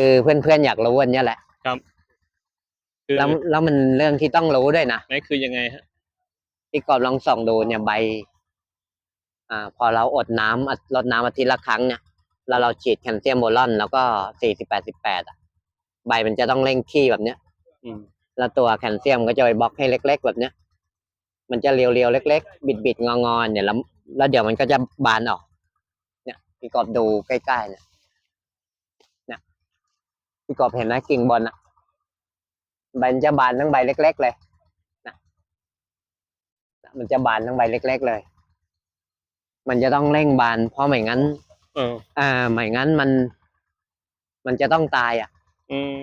คือเพื่อนๆอยากรู้อันเนี้ยแหละคือแล้วแล้วมันเรื่องที่ต้องรู้ด้วยนะนั่นคือยังไงฮะ พี่กอบลองส่องดูเนี่ยใบ อ่า พอเราอดน้ำอะลดน้ำอาทิตย์ละครั้งเนี่ยแล้วเราฉีดแคลเซียมโบรอนแล้วก็สี่สิบแปดสิบแปดอะ ใบมันจะต้องเร่งขี้แบบเนี้ย อืม แล้วตัวแคลเซียมก็จะไปบล็อกให้เล็ก ๆ แบบเนี้ย มันจะเรียวๆเล็ก ๆ บิดๆงองๆเนี่ยแล้วแล้วเดี๋ยวมันก็จะบานออก เนี่ยพี่กอบดูใกล้ๆเนี่ยเนี่ย พี่กอบเห็นไหมกิ่งบนอะใบมันจะบานทั้งใบเล็ก ๆ เลยนะนะมันจะบานทั้งใบเล็ก ๆ เลย มันจะต้องเร่งบาน เพราะไม่งั้นเอออ่าไม่งั้นมัน มันจะต้องตายอะ อืม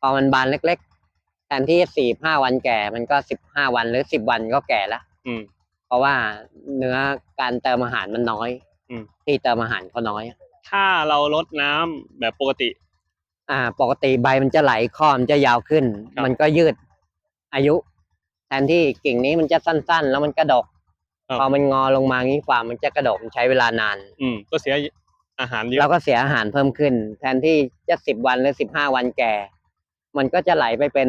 พอมันบานเล็ก ๆ แทนที่สี่ห้าวันแก่ มันก็สิบห้าวันหรือสิบวันก็แก่แล้วอืม เพราะว่าเนื้อการเติมอาหารมันน้อย อืม ที่เติมอาหารเขาน้อยอะถ้าเราลดน้ำแบบปกติ อ่า ปกติใบมันจะไหลข้อมันจะยาวขึ้น ครับ มันก็ยืดอายุ แทนที่กิ่งนี้มันจะสั้น ๆ แล้วมันกระดกพอมันงอลงมางี้ฝ่ามันจะกระดกมันใช้เวลานาน อืมก็เสียอาหารเยเราอะก็เสียอาหารเพิ่มขึ้น แทนที่จะสิบวันหรือสิบห้าวันแก่ มันก็จะไหลไปเป็น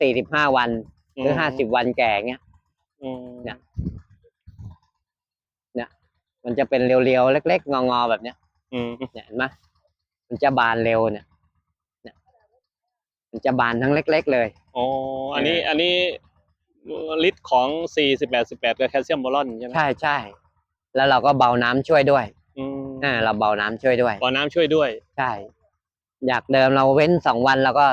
สี่สิบห้าวันหรือห้าสิบวันแก่เงี้ย อืมเนี่ย มันจะเป็นเรียวๆเล็ก ๆ งอๆแบบเนี้ยอืมเนี่ยเห็นไหมมันจะบานเร็วเนี่ยเนี่ย มันจะบานทั้งเล็ก ๆ เลย อ๋อ อันนี้เอออัอันนี้ลิตรของสี่สิบแปดสิบแปดกับแคลเซียมโบรอนใช่ไหมใช่ใช่แล้วเราก็เบาน้ำช่วยด้วยอืมอ่าเราเบาน้ำช่วยด้วยบ่อน้ำช่วยด้วย ใช่ อยากเดิมเราเว้นสองวันแล้วก็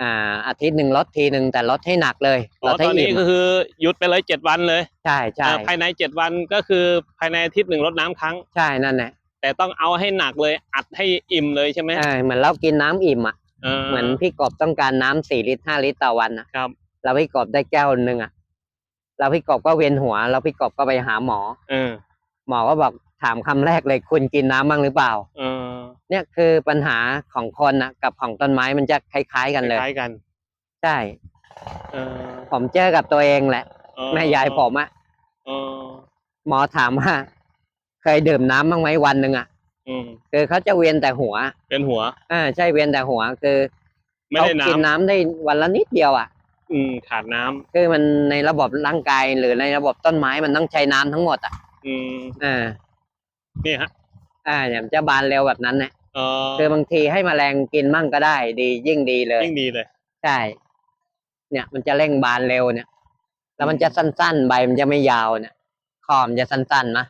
อ่า อาทิตย์หนึ่งลดทีหนึ่งแต่ลดให้หนักเลยอ๋ลอดให้ตอนนี้อิ่มก็คือหยุดไปเลยเจ็ดวันเลย ใช่ใช่อ่าภายในเจ็ดวันก็คือภายในอาทิตย์หนึ่งลดน้ำครั้ง ใช่นั่นแหละแต่ต้องเอาให้หนักเลยอัดให้อิ่มเลยใช่ไหมเออเหมือนเรากินน้ำอิ่มอะ เหมือนพี่กบต้องการน้ำสี่ลิตรห้าลิตรต่อวันนะครับแล้วพี่กบได้แก้วหนึ่งอะแล้วพี่กบก็เวียนหัวแล้วพี่กบก็ไปหาหมอ เออ หมอก็บอกถามคำแรกเลยคุณกินน้ำบ้างหรือเปล่า เออเนี่ยคือปัญหาของคนนะกับของต้นไม้มันจะคล้าย ๆ กันเลยคล้ายๆกันใช่เออผมเจอกับตัวเองแหละเออแม่ยายผมอะเออหมอถามว่า เคยดื่มน้ำบ้างไหมวันหนึ่งอะ อืมคือเขาจะเวียนแต่หัวเป็นหัว อ่าใช่เวียนแต่หัวคือไม่เขาได้น้กินน้ำได้วันละนิดเดียวอะำอืมขาดน้ำคือมันในระบบร่างกายหรือในระบบต้นไม้มันต้องใช้น้ำทั้งหมดอะอืมอ่านี่ฮะอ่าเนี่ยมันจะบานเร็วแบบนั้นเนี่ยเออคือบางทีให้แมลงกินมั่งก็ได้ ดียิ่งดีเลย ยิ่งดีเลย ใช่ เนี่ยมันจะเร่งบานเร็วเนี่ย แล้วมันจะสั้นๆ ใบมันจะไม่ยาวเนี่ยคอมนจะสั้นๆนะ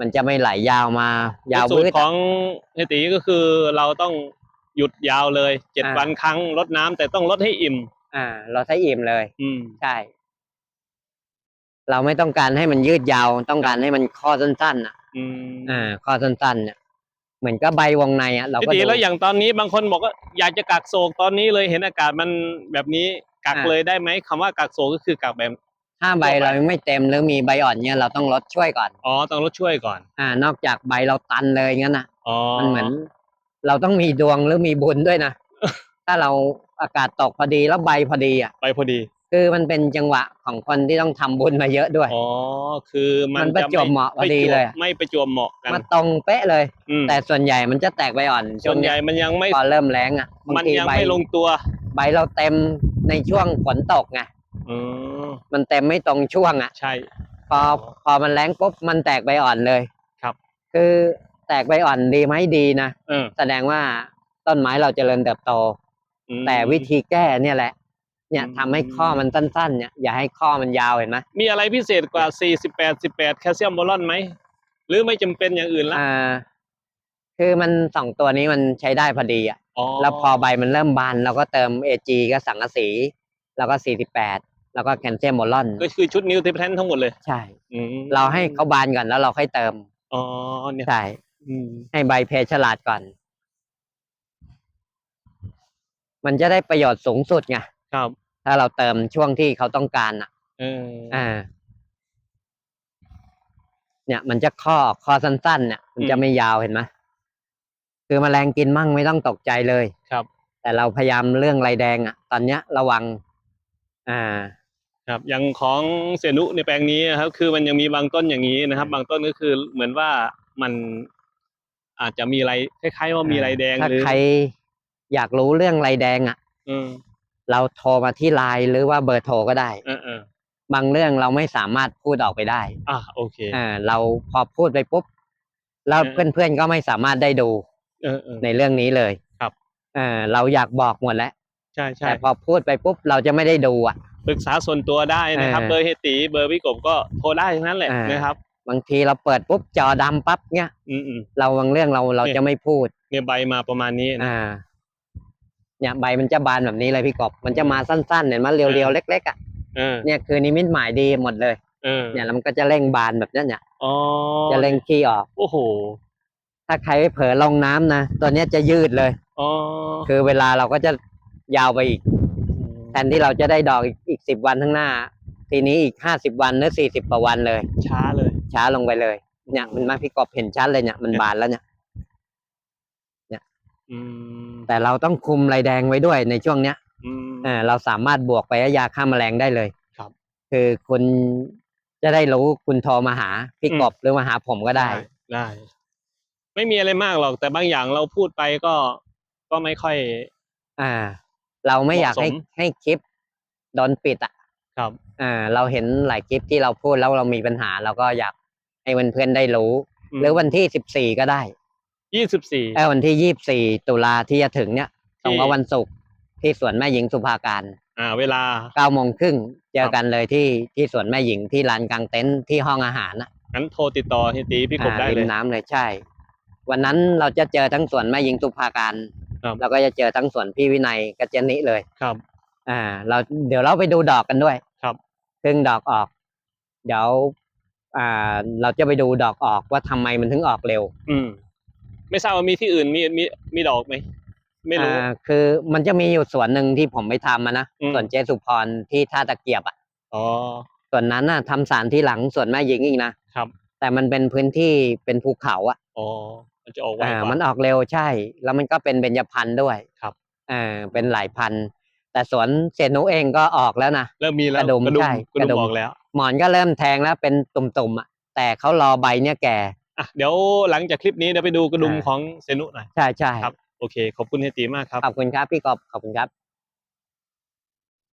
มันจะไม่ไหลยาวมายาวสูบืตดรของเฮยตีก็คือเราต้องหยุดยาวเลยเจ็ดอ่า วันครั้งลดน้ำแต่ต้องลดให้อิ่ม อ่า เราใช้อิ่มเลย อืม ใช่ เราไม่ต้องการให้มันยืดยาว ต้องการให้มันข้อสั้นๆอะ อืมอ่า ข้อสั้นๆ เนี่ย เหมือนกับใบวงในอะ เราพี่ก็ตีดู แล้วอย่างตอนนี้บางคนบอกว่าอยากจะกักโศกตอนนี้เลยเห็นอากาศมันแบบนี้กักอ่า เลยได้ไหมคำว่ากักโศกก็คือกักแบบ ถ้าใบเรายังไม่เต็มหรือมีใบอ่อนเนี่ยเราต้องลดช่วยก่อน อ๋อต้องลดช่วยก่อน อ่า นอกจากใบเราตันเลยงั้นนะอ๋อมันเหมือน เราต้องมีดวงหรือมีบุญด้วยนะ ถ้าเราอากาศตกพอดีแล้วใบพอดีอะไปพอดี คือมันเป็นจังหวะของคนที่ต้องทำบุญมาเยอะด้วย อ๋อ คือมันมันประจวบเหมาะพอดีเลยอะไม่ประจวบเหมาะกันมาตรงเป๊ะเลยอืมแต่ส่วนใหญ่มันจะแตกใบอ่อน ส่วนใหญ่ช่งมันยังไม่เนี้ยพอเริ่มแรงอะบางมันทียังใบไม่ลงตัว ใบเราเต็มในช่วงฝนตกไง อืมมันเต็มไม่ตรงช่วงอะ ใช่ พอพอมันแรงปุ๊บมันแตกใบอ่อนเลยครับ คือแตกใบอ่อนดีไหมดีนะเออแสดงว่าต้นไม้เราเจริญเติบโต อืม แต่วิธีแก้เนี่ยแหละ เนี่ยอืม ทำให้ข้อมันสั้นๆเนี่ยอย่าให้ข้อมันยาวเห็นไหมมีอะไรพิเศษกว่า 48 18 แคลเซียมโบรอนไหม หรือไม่จำเป็นอย่างอื่นละอ่า คือมันสองตัวนี้มันใช้ได้พอดีอะอ๋อแล้วพอใบมันเริ่มบานเราก็เติมเอจีก็สังกะสี แล้วก็สี่สิบแปด แล้วก็แคลเซียมโบรอนก็คือชุดนิวทริเพนทั้งหมดเลย ใช่อืมเราให้เขาบานก่อนแล้วเราค่อยเติมอ๋อเนี่ยใช่อืมให้ใบเพฉลาดก่อน มันจะได้ประโยชน์สูงสุดไงครับ ถ้าเราเติมช่วงที่เขาต้องการอะเอออ่าเนี่ย มันจะข้อข้อสั้นๆเนี่ยมันจะไม่ยาวเห็นไหมคือแมลงกินมั่งไม่ต้องตกใจเลยครับ แต่เราพยายามเรื่องไรแดงอะ ตอนเนี้ยระวัง อ่า ครับอย่างของเสนุในแปลงนี้นะครับ คือมันยังมีบางต้นอย่างนี้นะครับอืมบางต้นก็คือเหมือนว่ามันอาจจะมีอะไรคล้ายๆว่ามีไรแดงถ้าหรือใครอยากรู้เรื่องไรแดงอะอืมเราโทรมาที่ไลน์หรือว่าเบอร์โทรก็ได้ เออเออบางเรื่องเราไม่สามารถพูดออกไปได้อะโอเค อ่าเราพอพูดไปปุ๊บแล้วเออเพื่อนๆก็ไม่สามารถได้ดูเออเออ ในเรื่องนี้เลยครับ อ่าเราอยากบอกหมดแล้ว ใช่ใช่แต่พอพูดไปปุ๊บเราจะไม่ได้ดูอะ ปรึกษาส่วนตัวได้นะครับเออเบอร์เฮยตีเบอร์พี่กบก็โทรได้ทั้งนั้นแหละอ่านนะครับ บางทีเราเปิดปุ๊บจอดำปั๊บเนี้ยอืมอืมเราบางเรื่องเราเราเนี่ยจะไม่พูดเนี่ยใบมาประมาณนี้นะอ่าเนี่ยใบมันจะบานแบบนี้เลยพี่กบมันจะมาสั้นๆเห็นไหมเรียวๆเล็กๆอะเออเนี่ยคือนิมิตหมายดีหมดเลยเออเนี่ยแล้วมันก็จะเร่งบานแบบนั้นเนี่ยอ๋อจะเร่งขี้ออกโอ้โหถ้าใครไปเผลอลงน้ำนะตัวเนี้ยจะยืดเลยอ๋อคือเวลาเราก็จะยาวไปอีกแทนที่เราจะได้ดอกอีกอีก สิบวันข้างหน้า ทีนี้อีกห้าสิบวันหรือสี่สิบกว่าวันเลย ช้าเลย ช้าลงไปเลย เนี่ยมันมาพี่กบเห็นชัดเลยเนี่ยมันบานแล้วเนี่ยอืมแต่เราต้องคุมไรแดงไว้ด้วยในช่วงเนี้ยอืมอ่าเราสามารถบวกไปยาฆ่าแมลงได้เลยครับ คือคุณจะได้รู้คุณโทรมาหาพี่อืมกบหรือมาหาผมก็ได้ได้ ไม่มีอะไรมากหรอก แต่บางอย่างเราพูดไปก็ก็ไม่ค่อย อ่า เราไม่อยากให้เหมาะสมให้คลิป โดนปิดอะครับอ่าเราเห็นหลายคลิปที่เราพูดแล้วเรามีปัญหา เราก็อยากให้เพื่อนๆได้รู้ หรือวันที่สิบสี่ก็ได้ยี่สิบสี่เออวันที่ยี่สี่ตุลาที่จะถึงเนี่ยตรงกับที่วันศุกร์ที่สวนแม่หญิงสุภาการ อ่า เวลาเก้าโมงครึ่งเจคอรับกันเลยที่ที่สวนแม่หญิงที่ลานกลางเต็นท์ที่ห้องอาหารนะงั้นโทรติดต่อเฮยตีพี่กบอ่าได้ริเลมยน้ำเลยใช่ วันนั้นเราจะเจอทั้งสวนแม่หญิงสุภาการครับแล้วก็จะเจอทั้งสวนพี่วินัยกับเจนนิเลยครับ อ่า เราเดี๋ยวเราไปดูดอกกันด้วยครับซึ่งดอกออก เดี๋ยว อ่า เราจะไปดูดอกออกว่าทำไมมันถึงออกเร็ว อืม ไม่ทราบว่ามีที่อื่นมีมีมีดอกไหมไม่รู้อ่าคือมันจะมีอยู่สวนหนึ่งที่ผมไปทำมานะอืมสวนเจสุพรที่ท่าตะเกียบอะอ๋อส่วนนั้นน่ะทำสารที่หลังสวนแม่หญิงอีกนะครับ แต่มันเป็นพื้นที่เป็นภูเขาอะอ๋อมันจะออกไวอ่ากว่ามันออกเร็วใช่ แล้วมันก็เป็นเบญจพรรณด้วยครับอ่าเป็นหลายพันธุ์ แต่สวนเซนุเองก็ออกแล้วนะเริ่มมีแล้วกระดุมกระดุมใช่กระดุกระดุมมออกแล้ว หมอนก็เริ่มแทงแล้วเป็นตุ่มๆอะแต่เขารอใบเนี่ยแก่อะเดี๋ยวหลังจากคลิปนี้เดี๋ยวไปดูกระดุมอ่าของเซนุหน่อยใช่ใช่ครับโอเค ขอบคุณเฮยตีมากครับขอบคุณครับพี่กบขอบคุณครับ